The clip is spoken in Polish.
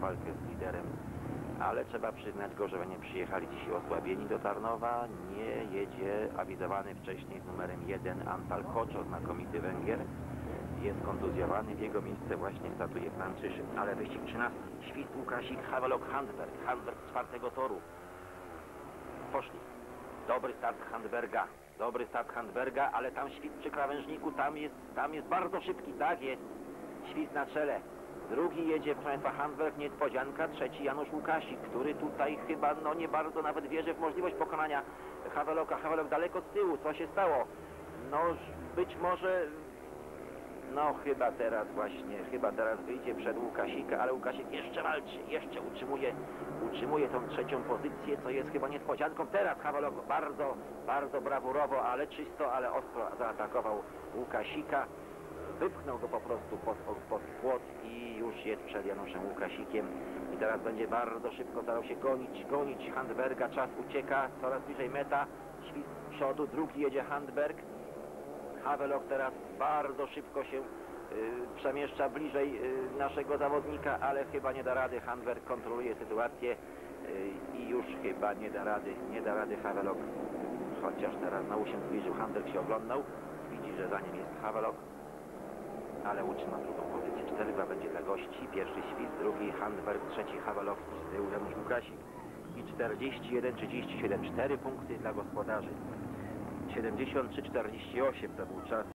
walkę z liderem. Ale trzeba przyznać go, że nie przyjechali dzisiaj osłabieni do Tarnowa. Nie jedzie awizowany wcześniej z numerem 1 Antal Koczo, znakomity Węgier. Jest kontuzjowany, w jego miejsce właśnie startuje Franciszek. Ale wyścig 13. Świst Łukasik, Havelock, Handberg. Handberg czwartego toru. Poszli. Dobry start Handberga. Dobry start Handberga, ale tam świt przy krawężniku, tam jest, tam jest bardzo szybki, tak jest. Świt na czele. Drugi jedzie, Państwa, Handberg, niespodzianka. Trzeci Janusz Łukasik, który tutaj chyba no nie bardzo nawet wierzy w możliwość pokonania Haveloka. Havelok daleko z tyłu, co się stało? No być może no chyba teraz właśnie, chyba teraz wyjdzie przed Łukasika, ale Łukasik jeszcze walczy, jeszcze utrzymuje, utrzymuje tą trzecią pozycję, co jest chyba niespodzianką. Teraz Hawalok bardzo, bardzo brawurowo, ale czysto, ale ostro zaatakował Łukasika. Wypchnął go po prostu pod, pod, płot i już jest przed Januszem Łukasikiem. I teraz będzie bardzo szybko starał się gonić, gonić Handberga. Czas ucieka, coraz bliżej meta. Świst z przodu, drugi jedzie Handberg. Havelock teraz bardzo szybko się y, przemieszcza bliżej y, naszego zawodnika, ale chyba nie da rady. Handwerk kontroluje sytuację y, i już chyba nie da rady, nie da rady Havelock. Chociaż teraz znowu się zbliżył, Handwerk się oglądał, widzi, że za nim jest Havelock, ale utrzyma drugą pozycję. 4-2 będzie dla gości, pierwszy świst, drugi Handwerk, trzeci Havelock, z tyłu Janusz Łukasik. I 41-37, 4 punkty dla gospodarzy. 73-48 to był czas